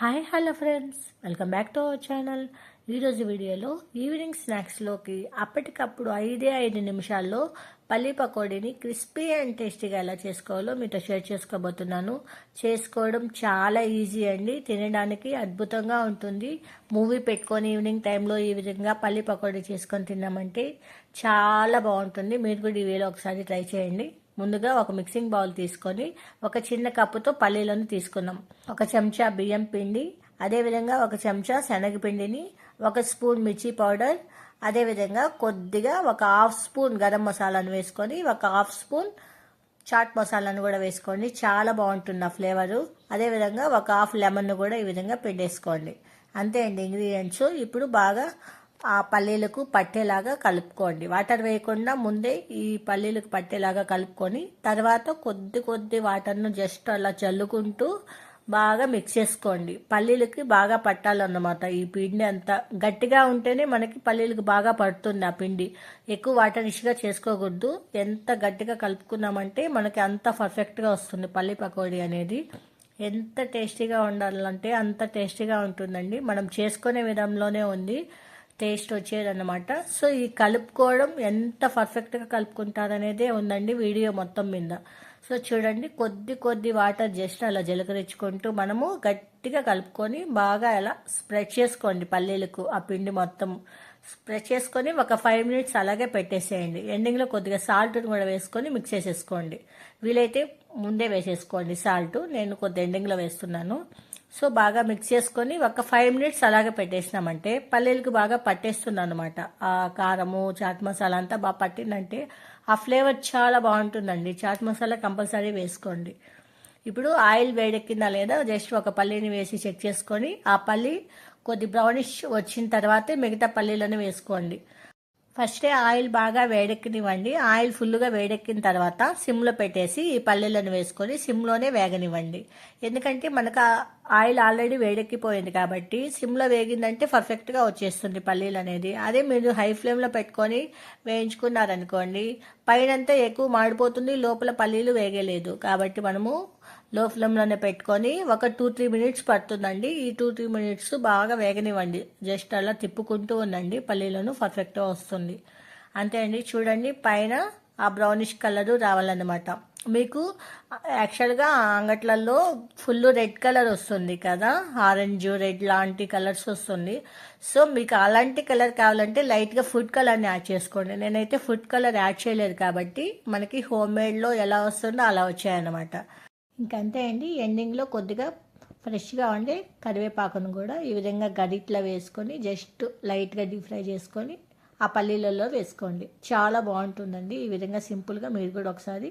Hi hello friends welcome back to our channel ఈరోజు వీడియోలో evening స్నాక్స్లోకి అప్పటికప్పుడు ఐదే ఐదు నిమిషాల్లో పల్లి పకోడీని క్రిస్పీ అండ్ టేస్టీగా ఎలా చేసుకోవాలో మీతో షేర్ చేసుకోబోతున్నాను. చేసుకోవడం చాలా ఈజీ అండి. తినడానికి అద్భుతంగా ఉంటుంది. మూవీ పెట్టుకొని ఈవినింగ్ టైంలో ఈ విధంగా పల్లి పకోడీ చేసుకొని తిన్నామంటే చాలా బాగుంటుంది. మీరు కూడా ఈ వేలో ఒకసారి ట్రై చేయండి. ముందుగా ఒక మిక్సింగ్ బౌల్ తీసుకొని ఒక చిన్న కప్పుతో పల్లీలను తీసుకున్నాం ఒక చెంచా బియ్యం పిండి అదేవిధంగా ఒక చెంచా శనగపిండిని ఒక స్పూన్ మిర్చి పౌడర్ అదేవిధంగా కొద్దిగా ఒక హాఫ్ స్పూన్ గరం మసాలాను వేసుకొని ఒక హాఫ్ స్పూన్ చాట్ మసాలాను కూడా వేసుకోండి. చాలా బాగుంటుంది ఆ ఫ్లేవరు. అదేవిధంగా ఒక హాఫ్ లెమన్ను కూడా ఈ విధంగా పిండేసుకోండి. అంతే అండి ఇంగ్రీడియంట్స్ ఇప్పుడు బాగా ఆ పల్లీలకు పట్టేలాగా కలుపుకోండి. వాటర్ వేయకుండా ముందే ఈ పల్లీలకు పట్టేలాగా కలుపుకొని తర్వాత కొద్ది కొద్ది వాటర్ను జస్ట్ అలా చల్లుకుంటూ బాగా మిక్స్ చేసుకోండి. పల్లీలకి బాగా పట్టాలన్నమాట. ఈ పిండి అంతా గట్టిగా ఉంటేనే మనకి పల్లీలకు బాగా పడుతుంది ఆ పిండి. ఎక్కువ వాటర్ ఇష్గా చేసుకోకూడదు. ఎంత గట్టిగా కలుపుకున్నామంటే మనకి అంత పర్ఫెక్ట్గా వస్తుంది పల్లి పకోడీ అనేది. ఎంత టేస్టీగా ఉండాలంటే అంత టేస్టీగా ఉంటుందండి. మనం చేసుకునే విధంలోనే ఉంది. టేస్ట్ వచ్చేదన్నమాట. సో ఈ కలుపుకోవడం ఎంత పర్ఫెక్ట్గా కలుపుకుంటారనేదే ఉందండి వీడియో మొత్తం మీద. సో చూడండి కొద్ది కొద్ది వాటర్ జస్ట్ అలా జలకరించుకుంటూ మనము గట్టిగా కలుపుకొని బాగా అలా స్ప్రెడ్ చేసుకోండి పల్లీలకు ఆ పిండి మొత్తం. స్ప్రెడ్ చేసుకొని ఒక ఫైవ్ మినిట్స్ అలాగే పెట్టేసేయండి. ఎండింగ్లో కొద్దిగా సాల్ట్ కూడా వేసుకొని మిక్స్ చేసేసుకోండి. వీలైతే ముందే వేసేసుకోండి సాల్ట్ నేను కొద్ది ఎండింగ్లో వేస్తున్నాను. సో బాగా మిక్స్ చేసుకొని ఒక ఫైవ్ మినిట్స్ అలాగే పెట్టేసినామంటే పల్లీలకు బాగా పట్టేస్తుంది అనమాట ఆ కారము చాట్ మసాలా అంతా బాగా పట్టిందంటే ఆ ఫ్లేవర్ చాలా బాగుంటుందండి. చాట్ మసాలా కంపల్సరీ వేసుకోండి. ఇప్పుడు ఆయిల్ వేడెక్కిందా లేదా జస్ట్ ఒక పల్లీని వేసి చెక్ చేసుకొని ఆ పల్లి కొద్ది బ్రౌనిష్ వచ్చిన తర్వాతే మిగతా పల్లీలను వేసుకోండి. ఫస్టే ఆయిల్ బాగా వేడెక్కనివ్వండి. ఆయిల్ ఫుల్గా వేడెక్కిన తర్వాత సిమ్లో పెట్టేసి ఈ పల్లీలను వేసుకొని సిమ్లోనే వేగనివ్వండి. ఎందుకంటే మనకు ఆయిల్ ఆల్రెడీ వేడెక్కిపోయింది కాబట్టి సిమ్లో వేగిందంటే పర్ఫెక్ట్గా వచ్చేస్తుంది పల్లీలు అనేది. అదే మీరు హై ఫ్లేమ్లో పెట్టుకొని వేయించుకున్నారనుకోండి పైనంతా ఎక్కువ మాడిపోతుంది లోపల పల్లీలు వేగలేదు. కాబట్టి మనము లో ఫ్లేమ్లోనే పెట్టుకొని ఒక టూ త్రీ మినిట్స్ పడుతుందండి. ఈ టూ త్రీ మినిట్స్ బాగా వేగనివ్వండి. జస్ట్ అలా తిప్పుకుంటూ ఉండండి పల్లీలను పర్ఫెక్ట్గా వస్తుంది. అంతే అండి. చూడండి పైన ఆ బ్రౌనిష్ కలరు రావాలన్నమాట. మీకు యాక్చువల్గా అంగట్లలో ఫుల్ రెడ్ కలర్ వస్తుంది కదా ఆరెంజ్ రెడ్ లాంటి కలర్స్ వస్తుంది. సో మీకు అలాంటి కలర్ కావాలంటే లైట్గా ఫుడ్ కలర్ని యాడ్ చేసుకోండి. నేనైతే ఫుడ్ కలర్ యాడ్ చేయలేదు కాబట్టి మనకి హోమ్ మేడ్లో ఎలా వస్తుందో అలా వచ్చాయన్నమాట. ఇంకంతే అండి. ఎండింగ్లో కొద్దిగా ఫ్రెష్గా ఉండే కరివేపాకును కూడా ఈ విధంగా గడిట్లో వేసుకొని జస్ట్ లైట్గా డీప్ ఫ్రై చేసుకొని ఆ పల్లీలలో వేసుకోండి. చాలా బాగుంటుందండి. ఈ విధంగా సింపుల్గా మీరు కూడా ఒకసారి